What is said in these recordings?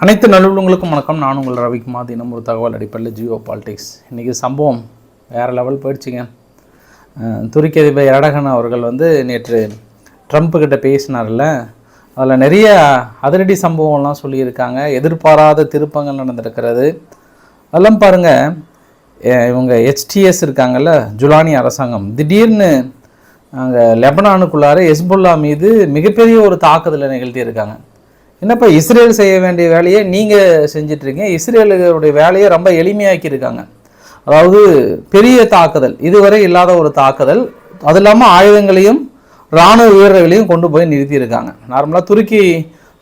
அனைத்து நல்லுள்ளங்களுக்கும் வணக்கம். நான் உங்கள் ரவிக்குமார். தினம் ஒரு தகவல் அடிப்படையில் ஜியோ பாலிடிக்ஸ். இன்றைக்கி சம்பவம் வேறு லெவல் போயிடுச்சுங்க. துருக்கி அதிபர் எரடகன் அவர்கள் வந்து நேற்று ட்ரம்ப்புக்கிட்ட கிட்ட பேசினார்ல. அதில் நிறைய அதிரடி சம்பவம்லாம் சொல்லியிருக்காங்க. எதிர்பாராத திருப்பங்கள் நடந்திருக்கிறது. அதெல்லாம் பாருங்கள் இவங்க ஹெச்டிஎஸ் இருக்காங்கல்ல ஜுலானி அரசாங்கம். திடீர்னு அங்கே லெபனானுக்குள்ளார எஸ்புல்லா மீது மிகப்பெரிய ஒரு தாக்குதலை நிகழ்த்தியிருக்காங்க. என்னப்பா இஸ்ரேல் செய்ய வேண்டிய வேலையை நீங்கள் செஞ்சிட்ருக்கீங்க? இஸ்ரேலுடைய வேலையை ரொம்ப எளிமையாக்கியிருக்காங்க. அதாவது பெரிய தாக்குதல் இதுவரை இல்லாத ஒரு தாக்குதல். அது இல்லாமல் ஆயுதங்களையும் இராணுவ வீரர்களையும் கொண்டு போய் நிறுத்தியிருக்காங்க. நார்மலாக துருக்கி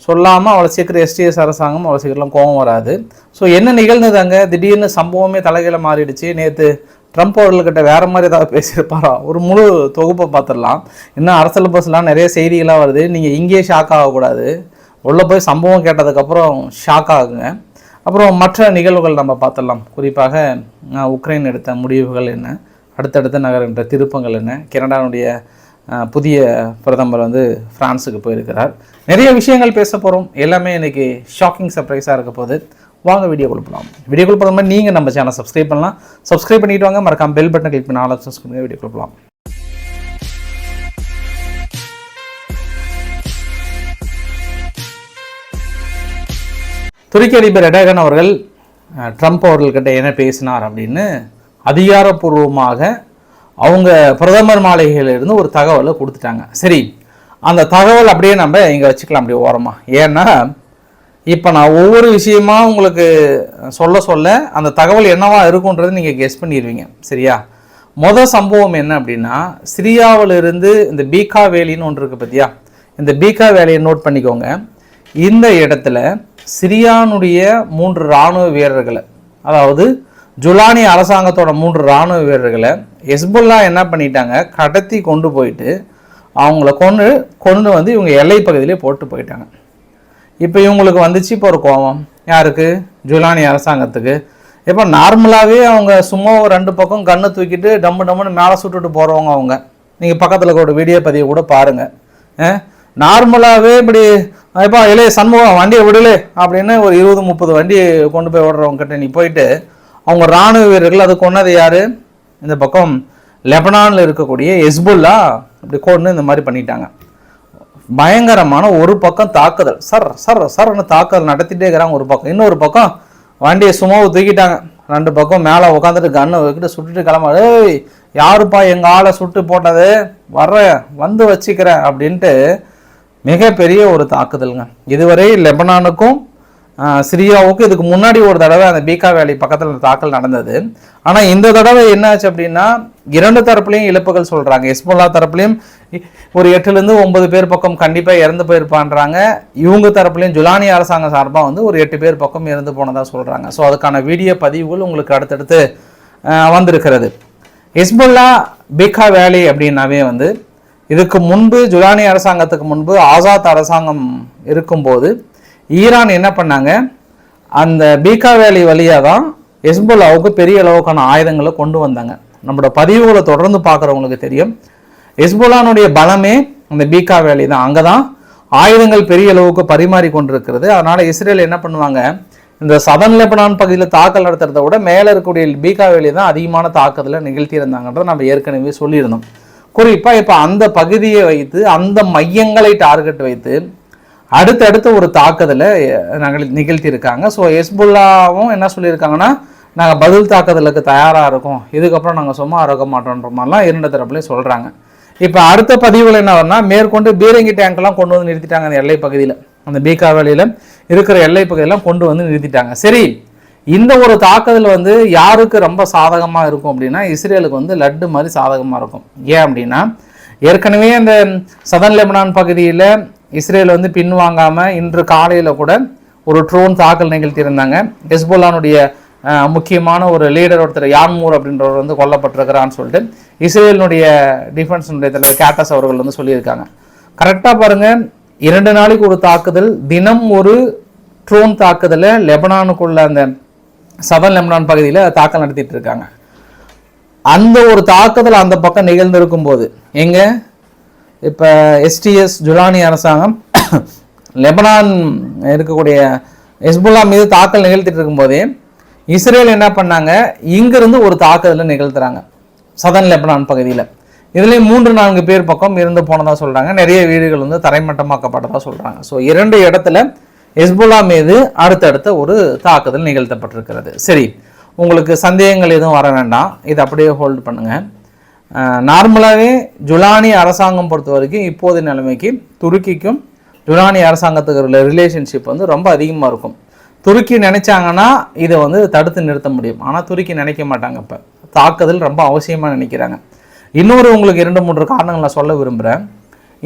சொல்லாமல் அவ்வளோ சீக்கிரம் எஸ்டிஎஸ் அரசாங்கம் அவ்வளோ சீக்கிரம் கோபம் வராது. ஸோ என்ன நிகழ்ந்தது அங்கே? திடீர்னு சம்பவமே தலைகீழ மாறிடுச்சு. நேற்று ட்ரம்ப் அவர்கள்கிட்ட வேறு மாதிரி ஏதாவது பேசியிருப்பாரா? ஒரு முழு தொகுப்பை பார்த்துடலாம். இன்னும் அரசியல் பஸ்லாம் நிறைய செய்திகளாக வருது. நீங்கள் இங்கேயே ஷாக் ஆகக்கூடாது. உள்ளே போய் சம்பவம் கேட்டதுக்கப்புறம் ஷாக் ஆகுங்க. அப்புறம் மற்ற நிகழ்வுகள் நம்ம பார்த்துடலாம். குறிப்பாக உக்ரைன் எடுத்த முடிவுகள் என்ன? அடுத்தடுத்த நகர்கின்ற திருப்பங்கள் என்ன? கனடாவுடைய புதிய பிரதமர் வந்து ஃப்ரான்ஸுக்கு போயிருக்கிறார். நிறைய விஷயங்கள் பேச போகிறோம் எல்லாமே இன்றைக்கி ஷாக்கிங் சர்ப்ரைஸாக இருக்க போகுது. வாங்க வீடியோ கொடுப்பலாம் வீடியோ கொடுப்பது மாதிரி நீங்கள் நம்ம சேனல் சப்ஸ்கிரைப் பண்ணலாம். சப்ஸ்கிரைப் பண்ணிவிட்டு வாங்க. மறக்காம பெல் பட்டனை கிளிக் பண்ணி ஆல் வீடியோ கொடுப்பலாம் துருக்கி அதிபர் எடகன் அவர்கள் ட்ரம்ப் அவர்கள்கிட்ட என்ன பேசினார் அப்படின்னு அதிகாரப்பூர்வமாக அவங்க பிரதமர் மாளிகையிலிருந்து ஒரு தகவலை கொடுத்துட்டாங்க. சரி அந்த தகவல் அப்படியே நம்ம இங்கே வச்சுக்கலாம் அப்படியே ஓரமாக ஏன்னா இப்போ நான் ஒவ்வொரு விஷயமா உங்களுக்கு சொல்ல சொல்ல அந்த தகவல் என்னவா இருக்குன்றது நீங்கள் கெஸ் பண்ணிடுவீங்க சரியா? மொதல் சம்பவம் என்ன அப்படின்னா சிரியாவிலிருந்து இந்த பீகா வேலின்னு ஒன்று இருக்குது பார்த்தியா இந்த பீகா வேலையை நோட் பண்ணிக்கோங்க. இந்த இடத்துல சிரியானுடைய மூன்று இராணுவ வீரர்களை அதாவது ஜுலானி அரசாங்கத்தோட மூன்று இராணுவ வீரர்களை ஹெஸ்புல்லா என்ன பண்ணிட்டாங்க? கடத்தி கொண்டு போயிட்டு அவங்கள கொண்டு கொண்டு வந்து இவங்க எல்லை பகுதியிலே போட்டு போயிட்டாங்க. இப்போ இவங்களுக்கு வந்துச்சு இப்போ ஒரு கோபம். யாருக்கு? ஜுலானி அரசாங்கத்துக்கு. இப்போ நார்மலாகவே அவங்க சும்மா ஒரு ரெண்டு பக்கம் கண்ணை தூக்கிட்டு டம்மு டம்முன்னு மேலே சுட்டுட்டு போகிறவங்க அவங்க. நீங்கள் பக்கத்தில் ஒரு வீடியோ பதிவு கூட பாருங்கள் நார்மலாகவே இப்படி இப்போ இளைய சண்முகம் வண்டியை விடலே அப்படின்னு ஒரு இருபது முப்பது வண்டி கொண்டு போய் விடுறவங்க கிட்ட நீ போயிட்டு அவங்க இராணுவ வீரர்கள் அது கொன்னது யார்? இந்த பக்கம் லெபனானில் இருக்கக்கூடிய எஸ்புல்லா அப்படி கொண்டு இந்த மாதிரி பண்ணிட்டாங்க. பயங்கரமான ஒரு பக்கம் தாக்குதல். சர் சர் சர்னு தாக்குதல் நடத்திட்டே இருக்கிறாங்க ஒரு பக்கம். இன்னொரு பக்கம் வண்டியை சும்மாவை தூக்கிட்டாங்க. ரெண்டு பக்கம் மேலே உட்காந்துட்டு கண்ணை வைக்கிட்டு சுட்டுட்டு கிளம்ப. ஏய் யாருப்பா எங்கள் ஆளை சுட்டு போட்டது? வர்றேன் வந்து வச்சுக்கிறேன் அப்படின்ட்டு மிகப்பெரிய ஒரு தாக்குதலுங்க. இதுவரை லெபனானுக்கும் சிரியாவுக்கும் இதுக்கு முன்னாடி ஒரு தடவை அந்த பீகா வேலி பக்கத்தில் தாக்கல் நடந்தது. ஆனால் இந்த தடவை என்னாச்சு அப்படின்னா இரண்டு தரப்புலையும் இழப்புகள் சொல்கிறாங்க ஹெஸ்புல்லா தரப்புலையும் ஒரு எட்டுலேருந்து ஒன்பது பேர் பக்கம் கண்டிப்பாக இறந்து போயிருப்பான்றாங்க. இவங்க தரப்புலையும் ஜுலானி அரசாங்கம் சார்பாக வந்து ஒரு எட்டு பேர் பக்கம் இறந்து போனதாக சொல்கிறாங்க ஸோ அதுக்கான வீடியோ பதிவுகள் உங்களுக்கு அடுத்தடுத்து வந்திருக்கிறது. ஹெஸ்புல்லா பீகா வேலி அப்படின்னாவே வந்து இதுக்கு முன்பு ஜுலானி அரசாங்கத்துக்கு முன்பு ஆசாத் அரசாங்கம் இருக்கும்போது ஈரான் என்ன பண்ணாங்க? அந்த பீகா வேலி வழியாக தான் ஹெஸ்புல்லாவுக்கு பெரிய அளவுக்கான ஆயுதங்களை கொண்டு வந்தாங்க. நம்மளோட பதிவுகளை தொடர்ந்து பார்க்குறவங்களுக்கு தெரியும். ஹெஸ்புல்லானுடைய பலமே அந்த பீகா வேலி தான். அங்கே தான் ஆயுதங்கள் பெரிய அளவுக்கு பரிமாறி கொண்டிருக்கிறது அதனால் இஸ்ரேல் என்ன பண்ணுவாங்க? இந்த சதன் லெபனான் பகுதியில் தாக்கல் நடத்துறத விட மேலே இருக்கக்கூடிய பீகா வேலி தான் அதிகமான தாக்குதலை நிகழ்த்தியிருந்தாங்கன்றதை நம்ம ஏற்கனவே சொல்லியிருந்தோம். குறிப்பாக இப்போ அந்த பகுதியை வைத்து அந்த மையங்களை டார்கெட் வைத்து அடுத்தடுத்து ஒரு தாக்குதலை நாங்கள் நிகழ்த்தியிருக்காங்க. ஸோ ஹெஸ்புல்லாவும் என்ன சொல்லியிருக்காங்கன்னா நாங்கள் பதில் தாக்குதலுக்கு தயாராக இருக்கோம். இதுக்கப்புறம் நாங்கள் சும்மா இருக்க மாட்டோன்ற மாதிரிலாம் இரண்டு தரப்புலையும் சொல்கிறாங்க இப்போ அடுத்த பதிவில் என்ன வரும்னா மேற்கொண்டு பீரங்கி டேங்க்லாம் கொண்டு வந்து நிறுத்திட்டாங்க அந்த எல்லை பகுதியில். அந்த பீகார் வழியில் இருக்கிற எல்லை பகுதியெல்லாம் கொண்டு வந்து நிறுத்திட்டாங்க. சரி இந்த ஒரு தாக்குதல் வந்து யாருக்கு ரொம்ப சாதகமாக இருக்கும் அப்படின்னா இஸ்ரேலுக்கு வந்து லட்டு மாதிரி சாதகமாக இருக்கும். ஏன் அப்படின்னா ஏற்கனவே அந்த சதன் லெபனான் பகுதியில் இஸ்ரேல் வந்து பின்வாங்காமல் இன்று காலையில் கூட ஒரு ட்ரோன் தாக்கல் நிகழ்த்தியிருந்தாங்க. ஹெஸ்போல்லானுடைய முக்கியமான ஒரு லீடர் ஒருத்தர் யான்மூர் அப்படின்றவர் வந்து கொல்லப்பட்டிருக்கிறான்னு சொல்லிட்டு இஸ்ரேலினுடைய டிஃபென்ஸினுடைய தலைவர் கேட்டஸ் அவர்கள் வந்து சொல்லியிருக்காங்க. கரெக்டாக பாருங்கள் இரண்டு நாளைக்கு ஒரு தாக்குதல் தினம் ஒரு ட்ரோன் தாக்குதலை லெபனானுக்குள்ள அந்த சதன் லெபனான் பகுதியில் தாக்கல் நடத்திட்டு இருக்காங்க அந்த ஒரு தாக்குதல் அந்த பக்கம் நிகழ்ந்திருக்கும் போது எங்கே? இப்போ எஸ்டிஎஸ் ஜுலானி அரசாங்கம் லெபனான் இருக்கக்கூடிய ஹெஸ்புல்லா மீது தாக்கல் நிகழ்த்திட்டு இருக்கும்போதே இஸ்ரேல் என்ன பண்ணாங்க? இங்கிருந்து ஒரு தாக்குதலை நிகழ்த்துறாங்க சதன் லெபனான் பகுதியில். இதுலேயும் மூன்று நான்கு பேர் பக்கம் இருந்து போனதாக சொல்கிறாங்க நிறைய வீடுகள் வந்து தரைமட்டமாக்கப்பட்டதாக சொல்கிறாங்க ஸோ இரண்டு இடத்துல ஹெஸ்புல்லா மீது அடுத்தடுத்த ஒரு தாக்குதல் நிகழ்த்தப்பட்டிருக்கிறது. சரி உங்களுக்கு சந்தேகங்கள் எதுவும் வர வேண்டாம். இதை அப்படியே ஹோல்டு பண்ணுங்கள் நார்மலாகவே ஜுலானி அரசாங்கம் பொறுத்த வரைக்கும் இப்போதைய நிலைமைக்கு துருக்கிக்கும் ஜுலானி அரசாங்கத்துக்கு உள்ள ரிலேஷன்ஷிப் வந்து ரொம்ப அதிகமாக இருக்கும். துருக்கி நினைச்சாங்கன்னா இதை வந்து தடுத்து நிறுத்த முடியும். ஆனால் துருக்கி நினைக்க மாட்டாங்க இப்போ. தாக்குதல் ரொம்ப அவசியமாக நினைக்கிறாங்க. இன்னொரு உங்களுக்கு இரண்டு மூன்று காரணங்கள் நான் சொல்ல விரும்புகிறேன்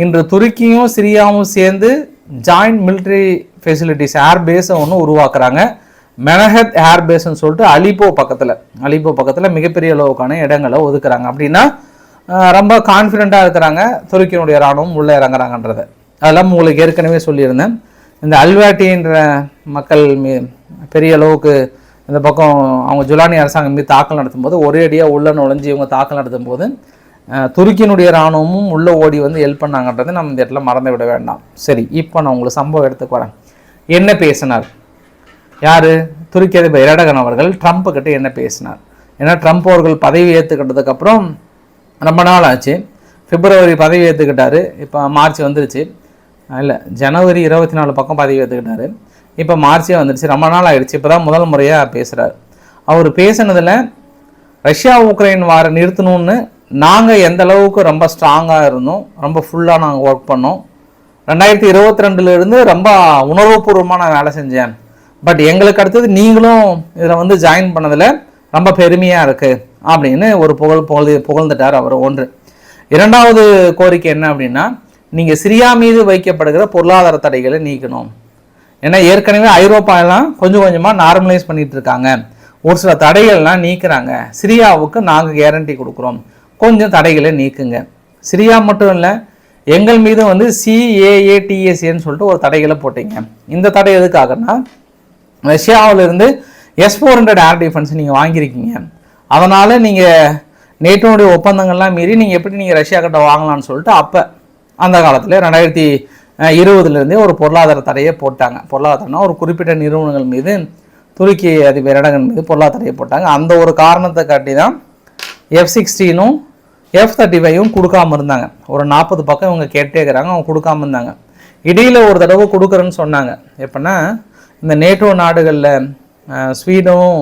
இன்று துருக்கியும் சிரியாவும் சேர்ந்து ஜாயிண்ட் மிலிட்ரி ஃபெசிலிட்டிஸ் ஏர் பேஸை ஒன்று உருவாக்குறாங்க. மெனஹத் ஏர்பேஸ்ன்னு சொல்லிட்டு அலிப்போ பக்கத்தில் அலிப்போ பக்கத்தில் மிகப்பெரிய அளவுக்கான இடங்களை ஒதுக்குறாங்க. அப்படின்னா ரொம்ப கான்ஃபிடெண்ட்டாக இருக்கிறாங்க. துருக்கியினுடைய இராணுவம் உள்ளே இறங்குறாங்கன்றத. அதெல்லாம் உங்களுக்கு ஏற்கனவே சொல்லியிருந்தேன். இந்த அல்வாட்டின்ற மக்கள் மீ பெரிய அளவுக்கு இந்த பக்கம் அவங்க ஜுலானி அரசாங்கம் மீது தாக்கல் நடத்தும் போது ஒரே அடியாக உள்ள நுழைஞ்சு இவங்க தாக்கல் நடத்தும் போது துருக்கியினுடைய இராணுவமும் உள்ளே ஓடி வந்து ஹெல்ப் பண்ணாங்கன்றதை நம்ம இந்த இடத்துல மறந்து விட வேண்டாம். சரி இப்போ நான் உங்களுக்கு சம்பவம் எடுத்துக்கு வரேன். என்ன பேசினார்? யார்? துருக்கி அதிபர் இரடகன் அவர்கள் ட்ரம்ப் கிட்ட என்ன பேசினார்? ஏன்னா ட்ரம்ப் அவர்கள் பதவி ஏற்றுக்கிட்டதுக்கப்புறம் ரொம்ப நாள் ஆச்சு. பிப்ரவரி பதவி ஏற்றுக்கிட்டாரு இப்போ மார்ச் வந்துருச்சு. இல்லை ஜனவரி இருபத்தி நாலு பக்கம் பதவி ஏற்றுக்கிட்டாரு இப்போ மார்ச்சே வந்துருச்சு. ரொம்ப நாள் ஆகிடுச்சு இப்போ தான் முதல் முறையாக பேசுகிறார் அவர் பேசுனதில் ரஷ்யா உக்ரைன் வார நிறுத்தணும்னு நாங்கள் எந்த அளவுக்கு ரொம்ப ஸ்ட்ராங்காக இருந்தோம் ரொம்ப ஃபுல்லாக நாங்கள் ஒர்க் பண்ணோம் ரெண்டாயிரத்தி இருபத்தி ரெண்டுலேருந்து ரொம்ப உணர்வுபூர்வமாக நான் வேலை செஞ்சேன். பட் எங்களுக்கு அடுத்தது நீங்களும் இதில் வந்து ஜாயின் பண்ணதில் ரொம்ப பெருமையாக இருக்குது அப்படின்னு ஒரு புகழ் புகழ் புகழ்ந்துட்டார் அவர் ஒன்று. இரண்டாவது கோரிக்கை என்ன அப்படின்னா நீங்கள் சிரியா மீது வைக்கப்படுகிற பொருளாதார தடைகளை நீக்கணும். ஏன்னா ஏற்கனவே ஐரோப்பாலாம் கொஞ்சம் கொஞ்சமாக நார்மலைஸ் பண்ணிகிட்டு இருக்காங்க. ஒரு சில தடைகள்லாம் நீக்கிறாங்க. சிரியாவுக்கு நாங்கள் கேரண்டி கொடுக்குறோம். கொஞ்சம் தடைகளை நீக்குங்க. சிரியா மட்டும் இல்லை எங்கள் மீது வந்து சிஏஏடிஎஸ்ஏன்னு சொல்லிட்டு ஒரு தடைகளை போட்டீங்க. இந்த தடை எதுக்காகன்னா ரஷ்யாவிலிருந்து S four hundred air defence நீங்கள் வாங்கியிருக்கீங்க. அதனால் நீங்கள் நேட்டோனுடைய ஒப்பந்தங்கள்லாம் மீறி நீங்கள் எப்படி நீங்கள் ரஷ்யா கிட்ட வாங்கலாம்னு சொல்லிட்டு அப்போ அந்த காலத்தில் ரெண்டாயிரத்தி இருபதுலேருந்தே ஒரு பொருளாதார தடையை போட்டாங்க. பொருளாதாரம்னா ஒரு குறிப்பிட்ட நிறுவனங்கள் மீது துருக்கி அதிபர் இடங்கள் மீது பொருளாதார தடையை போட்டாங்க. அந்த ஒரு காரணத்தை காட்டி தான் எஃப் சிக்ஸ்டீனும் எஃப் தேர்ட்டி ஃபைவும் கொடுக்காம இருந்தாங்க. ஒரு நாற்பது பக்கம் இவங்க கேட்டே இருக்கிறாங்க அவங்க கொடுக்காம இருந்தாங்க. இடையில ஒரு தடவை கொடுக்குறேன்னு சொன்னாங்க. எப்படின்னா இந்த நேட்டோ நாடுகளில் ஸ்வீடனும்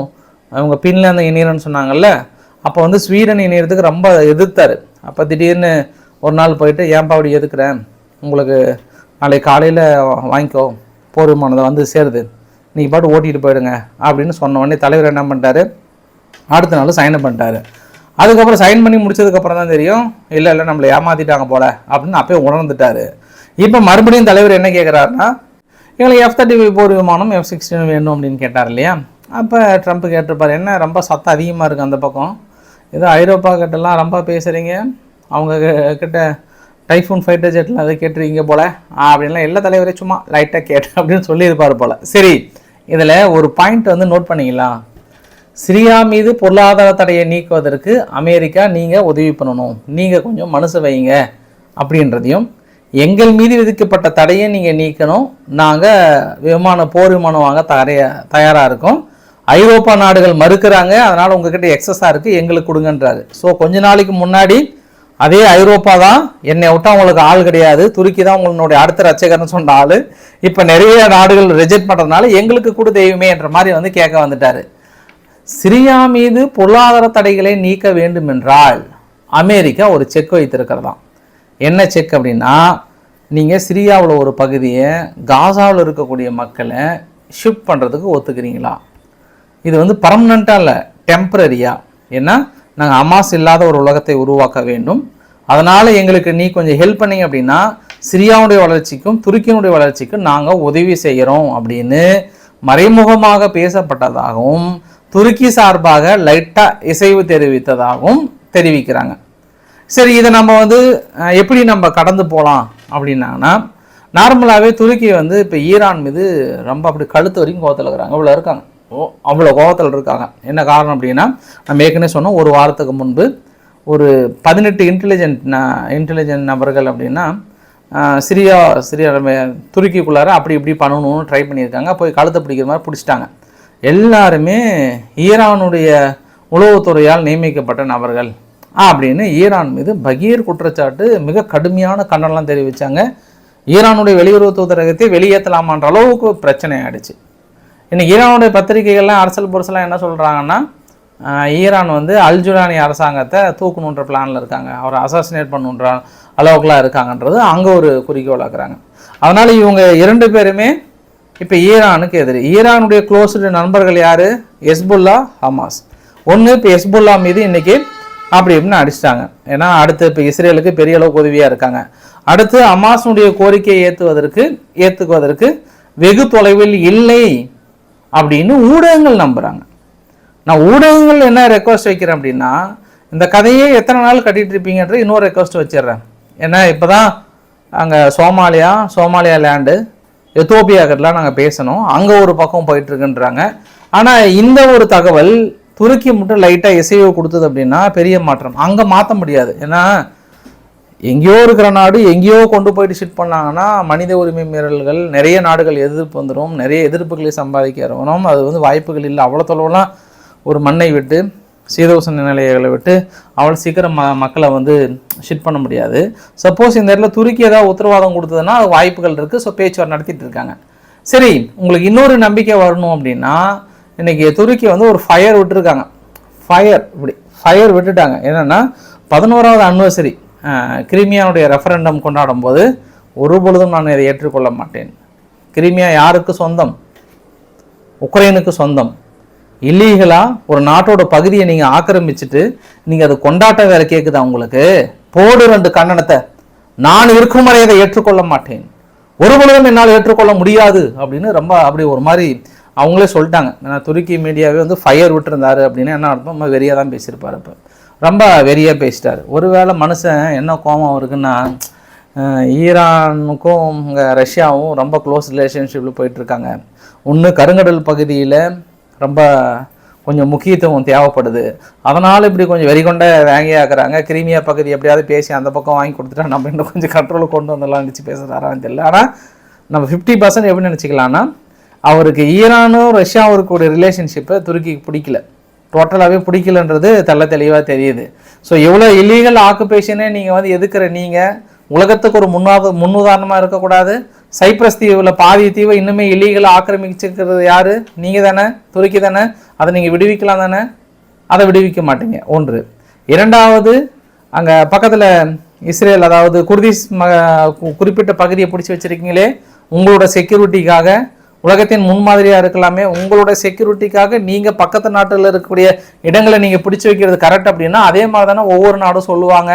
அவங்க பின்லாந்து இணையறன்னு சொன்னாங்கல்ல அப்போ வந்து ஸ்வீடன் இணையறதுக்கு ரொம்ப எதிர்த்தார். அப்போ திடீர்னு ஒரு நாள் போயிட்டு ஏன்பா அப்படி எதுக்குறேன் உங்களுக்கு நாளைக்கு காலையில் வாங்கிக்கோ. போர் வந்து சேருது. நீங்கள் பாட்டு ஓட்டிகிட்டு போயிடுங்க. அப்படின்னு சொன்ன உடனே தலைவர் என்ன பண்ணிட்டாரு? அடுத்த நாள் சைன் பண்ணிட்டாரு. அதுக்கப்புறம் சைன் பண்ணி முடிச்சதுக்கப்புறம் தான் தெரியும். இல்லை இல்லை நம்மளை ஏமாத்திட்டாங்க போல அப்படின்னு அப்பயே உணர்ந்துட்டாரு. இப்போ மறுபடியும் தலைவர் என்ன கேட்குறாருன்னா எங்களுக்கு எஃப் தேர்ட்டி ஃபைவ் போர் விமானம் எஃப் சிக்ஸ்டீன் வேணும் அப்படின்னு கேட்டார் இல்லையா? அப்போ ட்ரம்ப் கேட்டிருப்பார் என்ன ரொம்ப சத்தம் அதிகமாக இருக்குது அந்த பக்கம். ஏதோ ஐரோப்பா கிட்டலாம் ரொம்ப பேசுகிறீங்க அவங்க கிட்ட டைஃபூன் ஃபைட்டர் ஜெட்டில் அதை கேட்டிருக்கீங்க போல. அப்படின்லாம் எல்லா தலைவரே சும்மா லைட்டாக கேட்டேன் அப்படின்னு சொல்லியிருப்பார் போல். சரி இதில் ஒரு பாயிண்ட் வந்து நோட் பண்ணிங்களா? சிரியா மீது பொருளாதார தடையை நீக்குவதற்கு அமெரிக்கா நீங்கள் உதவி பண்ணணும். நீங்கள் கொஞ்சம் மனசு வைங்க அப்படின்றதையும் எங்கள் மீது விதிக்கப்பட்ட தடையை நீங்கள் நீக்கணும். நாங்கள் விமான போர் விமானம் வாங்க தரைய தயாராக இருக்கோம். ஐரோப்பா நாடுகள் மறுக்கிறாங்க. அதனால் உங்ககிட்ட எக்ஸஸாக இருக்குது எங்களுக்கு கொடுங்கன்றாரு. ஸோ கொஞ்ச நாளைக்கு முன்னாடி அதே ஐரோப்பா தான் என்னை விட்டால் உங்களுக்கு ஆள் கிடையாது. துருக்கி தான் உங்களுடைய அடுத்த ரச்சகர்னு சொன்ன ஆள். இப்போ நிறைய நாடுகள் ரிஜெக்ட் பண்ணுறதுனால எங்களுக்கு கூட தெய்வமே என்ற மாதிரி வந்து கேட்க வந்துட்டார். சிரியா மீது பொருளாதார தடைகளை நீக்க வேண்டும் என்றால் அமெரிக்கா ஒரு செக் வைத்திருக்கிறதாம். என்ன செக் அப்படின்னா நீங்கள் சிரியாவில் ஒரு பகுதியை காசாவில் இருக்கக்கூடிய மக்களை ஷிஃப்ட் பண்ணுறதுக்கு ஒத்துக்கிறீங்களா? இது வந்து பர்மனண்ட்டாக இல்லை டெம்பரரியாக ஏன்னா நாங்கள் அமாஸ் இல்லாத ஒரு உலகத்தை உருவாக்க வேண்டும். அதனால் எங்களுக்கு நீ கொஞ்சம் ஹெல்ப் பண்ணீங்க அப்படின்னா சிரியாவுடைய வளர்ச்சிக்கும் துருக்கியினுடைய வளர்ச்சிக்கும் நாங்கள் உதவி செய்கிறோம் அப்படின்னு மறைமுகமாக பேசப்பட்டதாகவும் துருக்கி சார்பாக லைட்டாக இசைவு தெரிவித்ததாகவும் தெரிவிக்கிறாங்க. சரி இதை நம்ம வந்து எப்படி நம்ம கடந்து போகலாம் அப்படின்னாங்கன்னா நார்மலாகவே துருக்கி வந்து இப்போ ஈரான் மீது ரொம்ப அப்படி கழுத்து வரைக்கும் கோவத்தில் இருக்கிறாங்க. இவ்வளோ இருக்காங்க. ஓ அவ்வளோ கோவத்தில் இருக்காங்க. என்ன காரணம் அப்படின்னா நம்ம ஏற்கனவே சொன்னோம் ஒரு வாரத்துக்கு முன்பு ஒரு பதினெட்டு இன்டெலிஜென்ட் இன்டெலிஜென்ட் நபர்கள் அப்படின்னா சிரியா சிரியா நம்ம துருக்கிக்குள்ளார அப்படி இப்படி பண்ணணும்னு ட்ரை பண்ணியிருக்காங்க. போய் கழுத்தை பிடிக்கிற மாதிரி பிடிச்சிட்டாங்க. எல்லாருமே ஈரானுடைய உளவுத்துறையால் நியமிக்கப்பட்ட நபர்கள். அப்படின்னு ஈரான் மீது பகீர் குற்றச்சாட்டு மிக கடுமையான கண்டனம்லாம் தெரிவித்தாங்க ஈரானுடைய வெளியுறவு தூதரகத்தை வெளியேற்றலாமான்ற அளவுக்கு பிரச்சனை ஆகிடுச்சு இன்னைக்கு ஈரானுடைய பத்திரிகைகள்லாம் அரசியல் பொருசெல்லாம் என்ன சொல்கிறாங்கன்னா ஈரான் வந்து அல்ஜுலானி அரசாங்கத்தை தூக்கணுன்ற பிளானில் இருக்காங்க. அவரை அசாசினேட் பண்ணுன்ற அளவுக்குலாம் இருக்காங்கன்றது அங்கே ஒரு குறிக்கோளாக்குறாங்க அதனால் இவங்க இரண்டு பேருமே இப்போ ஈரானுக்கு எதிரி. ஈரானுடைய க்ளோஸ்டு நண்பர்கள் யார்? Hezbollah Hamas. ஒன்று இப்போ எஸ்புல்லா மீது இன்றைக்கி அப்படி இப்படின்னு அடிச்சிட்டாங்க. ஏன்னா அடுத்து இப்போ இஸ்ரேலுக்கு பெரிய அளவுக்கு உதவியாக இருக்காங்க. அடுத்து ஹமாஸுடைய கோரிக்கையை ஏற்றுவதற்கு ஏற்றுக்குவதற்கு வெகு தொலைவில் இல்லை அப்படின்னு ஊடகங்கள் நம்புகிறாங்க நான் ஊடகங்கள் என்ன ரெக்வஸ்ட் வைக்கிறேன் அப்படின்னா இந்த கதையே எத்தனை நாள் கட்டிட்டு இருப்பீங்கன்ற இன்னொரு ரெக்வஸ்ட் வச்சிடுறேன். ஏன்னா இப்போ தான் அங்கே சோமாலியா சோமாலியா லேண்டு எத்தோப்பியாக்கெல்லாம் நாங்கள் பேசணும். அங்கே ஒரு பக்கம் போயிட்டுருக்குன்றாங்க. ஆனால் இந்த ஒரு தகவல் துருக்கி மட்டும் லைட்டாக இசையோ கொடுத்தது அப்படின்னா பெரிய மாற்றம். அங்கே மாற்ற முடியாது. ஏன்னா எங்கேயோ இருக்கிற நாடு எங்கேயோ கொண்டு போயிட்டு ஷிட் பண்ணாங்கன்னா மனித உரிமை மீறல்கள் நிறைய நாடுகள் எதிர்ப்பு வந்துடும் நிறைய எதிர்ப்புகளை சம்பாதிக்க வரணும் அது வந்து வாய்ப்புகள் இல்லை. அவ்வளோ தொலைவெல்லாம் ஒரு மண்ணை விட்டு சீதோசன நிலையங்களை விட்டு அவ்வளோ சீக்கிரம் ம மக்களை வந்து ஷிட் பண்ண முடியாது. சப்போஸ் இந்த இடத்துல துருக்கி ஏதாவது உத்தரவாதம் கொடுத்ததுன்னா அது வாய்ப்புகள் இருக்குது ஸோ பேச்சுவார்த்தை நடத்திட்டு இருக்காங்க. சரி உங்களுக்கு இன்னொரு நம்பிக்கை வரணும் அப்படின்னா இன்னைக்கு துருக்கி வந்து ஒரு ஃபயர் விட்டுருக்காங்க. ஃபயர் இப்படி ஃபயர் விட்டுட்டாங்க. என்னென்னா பதினோராவது அனிவர்சரி கிரிமியாவுடைய ரெஃபரண்டம் கொண்டாடும் போது ஒரு பொழுதும் நான் இதை ஏற்றுக்கொள்ள மாட்டேன். கிரிமியா யாருக்கு சொந்தம்? உக்ரைனுக்கு சொந்தம். இல்லீகலாக ஒரு நாட்டோட பகுதியை நீங்கள் ஆக்கிரமிச்சிட்டு நீங்கள் அது கொண்டாட்ட வேலை கேட்குதா உங்களுக்கு? போடு ரெண்டு கண்டனத்தை. நான் இருக்கும் வரை அதை ஏற்றுக்கொள்ள மாட்டேன். ஒருபொழுதும் என்னால் ஏற்றுக்கொள்ள முடியாது அப்படின்னு ரொம்ப அப்படி ஒரு மாதிரி அவங்களே சொல்லிட்டாங்க. ஏன்னா துருக்கி மீடியாவே வந்து ஃபயர் விட்டுருந்தாரு அப்படின்னு என்ன அர்த்தம்? ரொம்ப வெறியாக தான் பேசியிருப்பார் இப்போ ரொம்ப வெறியாக பேசிட்டார். ஒருவேளை மனுஷன் என்ன கோபம் இருக்குன்னா ஈரானுக்கும் இங்கே ரஷ்யாவும் ரொம்ப க்ளோஸ் ரிலேஷன்ஷிப்பில் போயிட்டுருக்காங்க ஒன்று கருங்கடல் பகுதியில் ரொம்ப கொஞ்சம் முக்கியத்துவம் தேவைப்படுது. அதனால் இப்படி கொஞ்சம் வெறிகொண்ட வாங்கியாக்குறாங்க கிரீமியா பகுதி எப்படியாவது பேசி அந்த பக்கம் வாங்கி கொடுத்துட்டா நம்ம இன்னும் கொஞ்சம் கண்ட்ரோலுக்கு கொண்டு வந்துடலாம் நினச்சி பேசுகிறாரான்னு தெரியல. ஆனால் நம்ம ஃபிஃப்டி பர்சன்ட் எப்படி நினச்சிக்கலாம்னா அவருக்கு ஈரானும் ரஷ்யாவும் இருக்கக்கூடிய ரிலேஷன்ஷிப்பை துருக்கிக்கு பிடிக்கல. டோட்டலாகவே பிடிக்கலன்றது தெள்ள தெளிவாக தெரியுது. ஸோ எவ்வளோ இல்லீகல் ஆக்குபேஷனே நீங்கள் வந்து எதுக்குற நீங்கள் உலகத்துக்கு ஒரு முன்னாத முன்னுதாரணமாக இருக்கக்கூடாது. சைப்ரஸ் தீவில் பாதி தீவை இன்னுமே இல்லீகலாக ஆக்கிரமிச்சிருக்கிறது யார்? நீங்கள் தானே? துருக்கி தானே? அதை நீங்கள் விடுவிக்கலாம் தானே? அதை விடுவிக்க மாட்டீங்க. ஒன்று. இரண்டாவது அங்கே பக்கத்தில் இஸ்ரேல் அதாவது குர்திஸ் ம கு- குறிப்பிட்ட பகுதியை பிடிச்சி வச்சுருக்கீங்களே உங்களோட செக்யூரிட்டிக்காக உலகத்தின் முன்மாதிரியாக இருக்கலாமே உங்களோட செக்யூரிட்டிக்காக நீங்கள் பக்கத்து நாட்டில் இருக்கக்கூடிய இடங்களை நீங்கள் பிடிச்சி வைக்கிறது கரெக்ட் அப்படின்னா அதே மாதிரி தானே ஒவ்வொரு நாடும் சொல்லுவாங்க.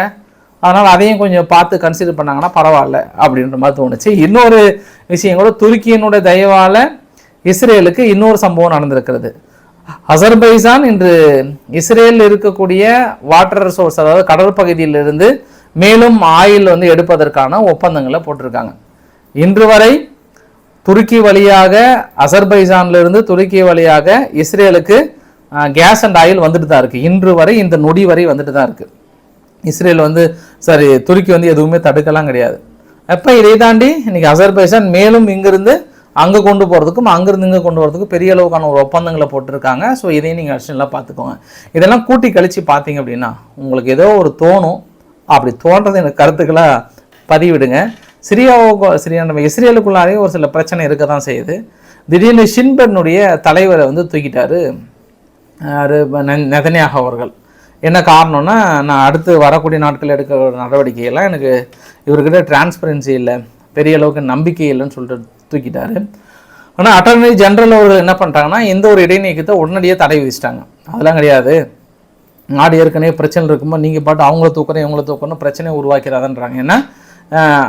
அதனால் அதையும் கொஞ்சம் பார்த்து கன்சிடர் பண்ணாங்கன்னா பரவாயில்ல அப்படின்ற மாதிரி தோணுச்சு. இன்னொரு விஷயம் கூட துருக்கியினுடைய தயவால் இஸ்ரேலுக்கு இன்னொரு சம்பவம் நடந்திருக்கிறது. அசர்பைசான் இன்று இஸ்ரேலில் இருக்கக்கூடிய வாட்டர் ரிசோர்ஸ் அதாவது கடற்பகுதியிலிருந்து மேலும் ஆயில் வந்து எடுப்பதற்கான ஒப்பந்தங்களை போட்டிருக்காங்க. இன்று வரை துருக்கி வழியாக அசர்பைசான்லேருந்து துருக்கி வழியாக இஸ்ரேலுக்கு கேஸ் அண்ட் ஆயில் வந்துட்டு தான் இருக்குது இன்று வரை இந்த நொடி வரை வந்துட்டு தான் இருக்குது இஸ்ரேல் வந்து சாரி துருக்கி வந்து எதுவுமே தடுக்கலாம் கிடையாது. அப்போ இதை தாண்டி இன்றைக்கி அசர்பைசான் மேலும் இங்கிருந்து அங்கே கொண்டு போகிறதுக்கும் அங்கேருந்து இங்கே கொண்டு வரதுக்கும் பெரிய அளவுக்கான ஒரு ஒப்பந்தங்களை போட்டிருக்காங்க. ஸோ இதையும் நீங்கள் அடிஷனலாக பார்த்துக்கோங்க. இதெல்லாம் கூட்டி கழிச்சு பார்த்தீங்க அப்படின்னா உங்களுக்கு ஏதோ ஒரு தோணும். அப்படி தோன்றது எனக்கு கருத்துக்களாக பதிவிடுங்க. சிரியாவுக்கு சிரியா நம்ம இஸ்ரேலுக்குள்ளாரே ஒரு சில பிரச்சனை இருக்க தான் செய்யுது. திடீர்னு ஷின்பனுடைய தலைவரை வந்து தூக்கிட்டாரு யாரு? அவர்கள். என்ன காரணம்னா நான் அடுத்து வரக்கூடிய நாட்கள் எடுக்க நடவடிக்கையெல்லாம் எனக்கு இவர்கிட்ட டிரான்ஸ்பரன்சி இல்லை. பெரிய அளவுக்கு நம்பிக்கை இல்லைன்னு சொல்லிட்டு தூக்கிட்டாரு. ஆனால் அட்டர்னி ஜென்ரல் அவர்கள் என்ன பண்ணிட்டாங்கன்னா எந்த ஒரு இடைநீக்கத்தை உடனடியாக தடை விதிச்சிட்டாங்க. அதெல்லாம் கிடையாது. நாடு ஏற்கனவே பிரச்சனை இருக்கும்போது நீங்கள் பாட்டு அவங்கள தூக்கணும் இவங்கள தூக்கணும் பிரச்சனையை உருவாக்கிறாதன்றாங்க ஏன்னா